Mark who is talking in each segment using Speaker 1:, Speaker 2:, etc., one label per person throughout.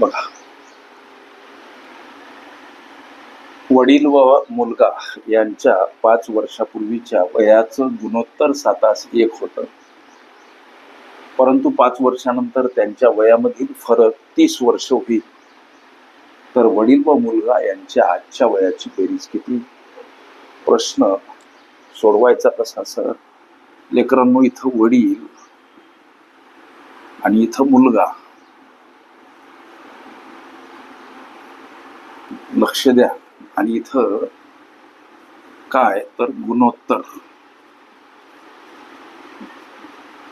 Speaker 1: बघा. वडील व मुलगा यांच्या पाच वर्षापूर्वीच्या वयाचं गुणोत्तर सातास एक होतं. परंतु पाच वर्षानंतर त्यांच्या वयामधील फरक तीस वर्ष होईल. तर वडील व मुलगा यांच्या आजच्या वयाची बेरीज किती? प्रश्न सोडवायचा कसा सर. लेकरांनो इथं वडील आणि इथं मुलगा लक्ष द्या. आणि इथं काय तर गुणोत्तर.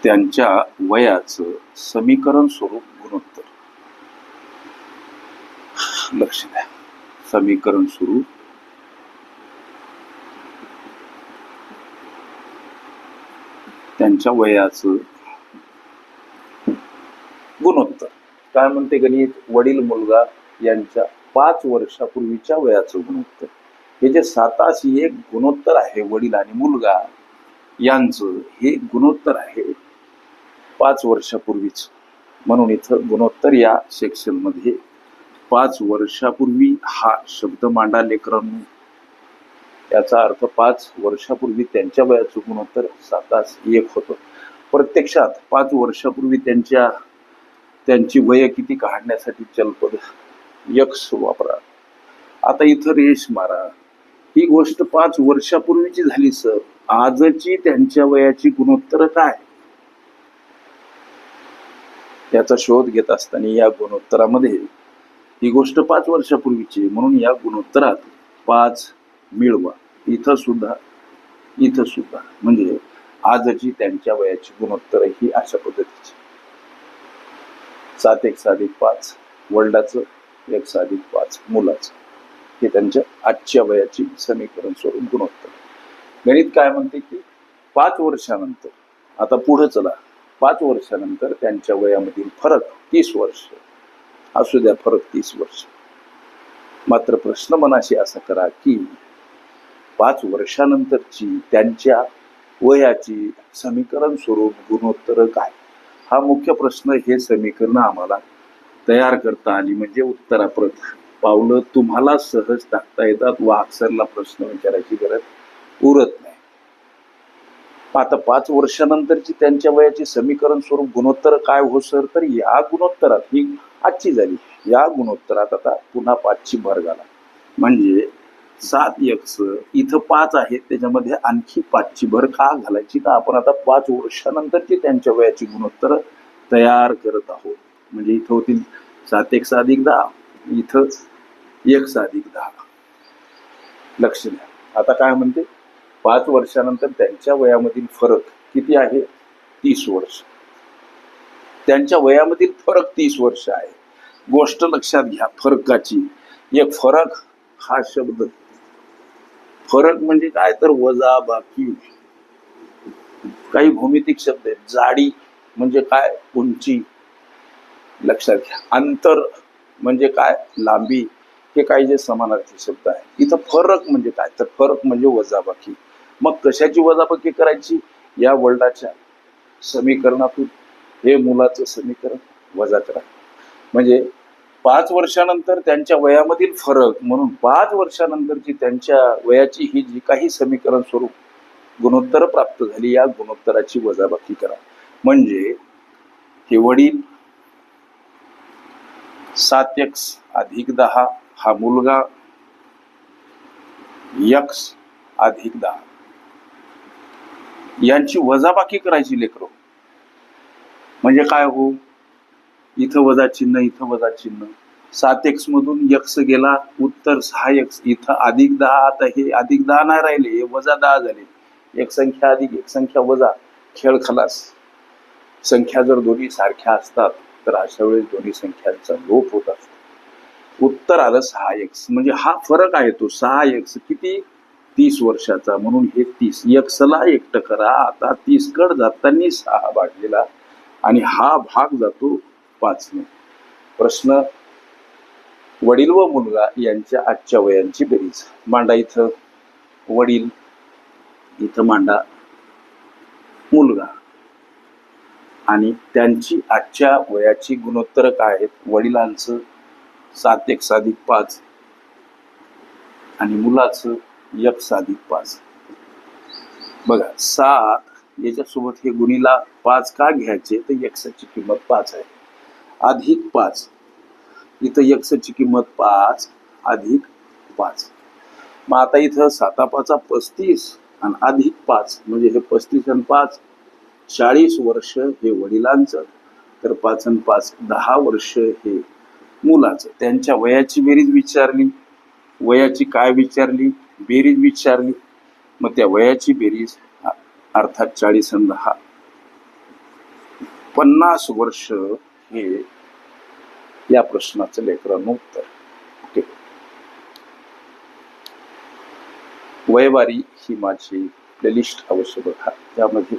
Speaker 1: त्यांच्या वयाचं समीकरण स्वरूप गुणोत्तर. लक्ष द्या. समीकरण स्वरूप त्यांच्या वयाचं गुणोत्तर. काय म्हणते गणित? वडील मुलगा यांच्या पाच वर्षापूर्वीच्या वयाचं गुणोत्तर हे जे साताशी एक गुणोत्तर आहे वडील आणि मुलगा यांचं हे गुणोत्तर आहे. पाच वर्षापूर्वीच. म्हणून इथं गुणोत्तर या सेक्शनमध्ये पाच वर्षापूर्वी हा शब्द मांडा लेकरांनो. याचा अर्थ पाच वर्षापूर्वी त्यांच्या वयाचं गुणोत्तर सातास एक होतं. प्रत्यक्षात पाच वर्षापूर्वी त्यांच्या त्यांची वय किती काढण्यासाठी चलपद यक्ष वापरा. आता इथं रेष मारा. ही गोष्ट पाच वर्षापूर्वीची झाली सर. आजची त्यांच्या वयाची गुणोत्तर काय? याचा शोध घेत असताना या गुणोत्तरामध्ये ही गोष्ट पाच वर्षापूर्वीची म्हणून या गुणोत्तरात पाच मिळवा. इथं सुद्धा इथं सुद्धा. म्हणजे आजची त्यांच्या वयाची गुणोत्तर ही अशा पद्धतीची. सात एक साधिक पाच. वर्ल्डाचं एक साधिक पाच मुलाचं. हे त्यांच्या आजच्या वयाची समीकरण स्वरूप गुणोत्तर. गणित काय म्हणते की पाच वर्षानंतर आता पुढं चला. पाच वर्षानंतर त्यांच्या वयामधील फरक तीस वर्ष. असू द्या फरक तीस वर्ष. मात्र प्रश्न मनाशी असा करा की पाच वर्षानंतरची त्यांच्या वयाची समीकरण स्वरूप गुणोत्तर काय? हा मुख्य प्रश्न हे समीकरण आम्हाला तयार करता आली म्हणजे उत्तराप्रत. पावलं तुम्हाला सहज टाकता येतात. व अक्षरला प्रश्न विचारायची गरज उरत नाही. आता पाच वर्षानंतरची त्यांच्या वयाची समीकरण स्वरूप गुणोत्तर काय हो सर? तर या गुणोत्तरात ही आजची झाली. या गुणोत्तरात आता पुन्हा पाचची भर झाला म्हणजे सात यक्स इथं पाच आहेत. त्याच्यामध्ये आणखी पाचची भर का घालायची? का आपण आता पाच वर्षानंतरची त्यांच्या वयाची गुणोत्तर तयार करत आहोत. म्हणजे इथं होतील सात एक साधिक दहा इथं एक साधिक दहा. लक्ष द्या आता काय म्हणते? पाच वर्षानंतर त्यांच्या वयामधील फरक किती आहे? तीस वर्ष. त्यांच्या वयामधील फरक तीस वर्ष आहे. गोष्ट लक्षात घ्या फरकाची. एक फरक हा शब्द. फरक म्हणजे काय तर वजा बाकी. काही भूमितिक शब्द आहेत. जाडी म्हणजे काय? उंची. लक्षात घ्या. अंतर म्हणजे काय? लांबी हे काही जे समानार्थी शब्द आहे इथं फरक म्हणजे काय? तर फरक म्हणजे वजाबाकी. मग कशाची वजाबाकी करायची? या वर्ल्डाच्या समीकरणातून. हे मुलाचं समीकरण वजा करा. म्हणजे पाच वर्षानंतर त्यांच्या वयामधील फरक म्हणून पाच वर्षानंतरची त्यांच्या वयाची ही जी काही समीकरण स्वरूप गुणोत्तर प्राप्त झाली या गुणोत्तराची वजाबाकी करा. म्हणजे हे वडील सात यक्स अधिक दहा हा मुलगा यक्स अधिक दहा. यांची वजाबाकी करायची लेकरो. म्हणजे काय हो? इथं वजा चिन्ह इथं वजा चिन्ह. सात एक्स मधून यक्स गेला उत्तर सहा एक्स इथं अधिक दहा आता हे अधिक दहा नाही राहिले हे वजा दहा झाले. एक संख्या अधिक एक संख्या वजा. खेळ खलास. संख्या जर दोन्ही सारख्या असतात तर अशा वेळेस दोन्ही संख्यांचा लोप होत असतो. उत्तर आलं सहा एक्स म्हणजे हा फरक आहे तो सहा एक्स किती? तीस वर्षाचा. म्हणून हे तीस. एक्सला एकटं करा. आता तीस कड जातानी सहा वाढलेला आणि हा भाग जातो पाचने. प्रश्न वडील व मुलगा यांच्या आजच्या वयांची बेरीज. मांडा इथं. वडील इथं मांडा. मुलगा. आणि त्यांची आजच्या वयाची गुणोत्तर काय आहेत? वडिलांचं सात एक साधिक पाच आणि मुलाचं एक साधिक पाच. बघा सात याच्यासोबत हे गुणीला पाच का घ्यायचे? तर यक्षाची किंमत पाच आहे. अधिक पाच. इथं यक्षाची किंमत पाच अधिक पाच. मग आता इथं साता पाचा पस्तीस आणि अधिक पाच म्हणजे हे पस्तीस आणि पाच चाळीस वर्ष हे वडिलांचं तर पाच आणि पाच दहा वर्ष हे मुलाचं. त्यांच्या वयाची बेरीज विचारली. वयाची काय विचारली? बेरीज विचारली. मग त्या वयाची बेरीज अर्थात चाळीस आणि दहा. पन्नास वर्ष हे या प्रश्नाचं लेकरांना उत्तर. ओके. वयवारी ही माझी प्लेलिस्ट अवश्य बघा. त्यामध्ये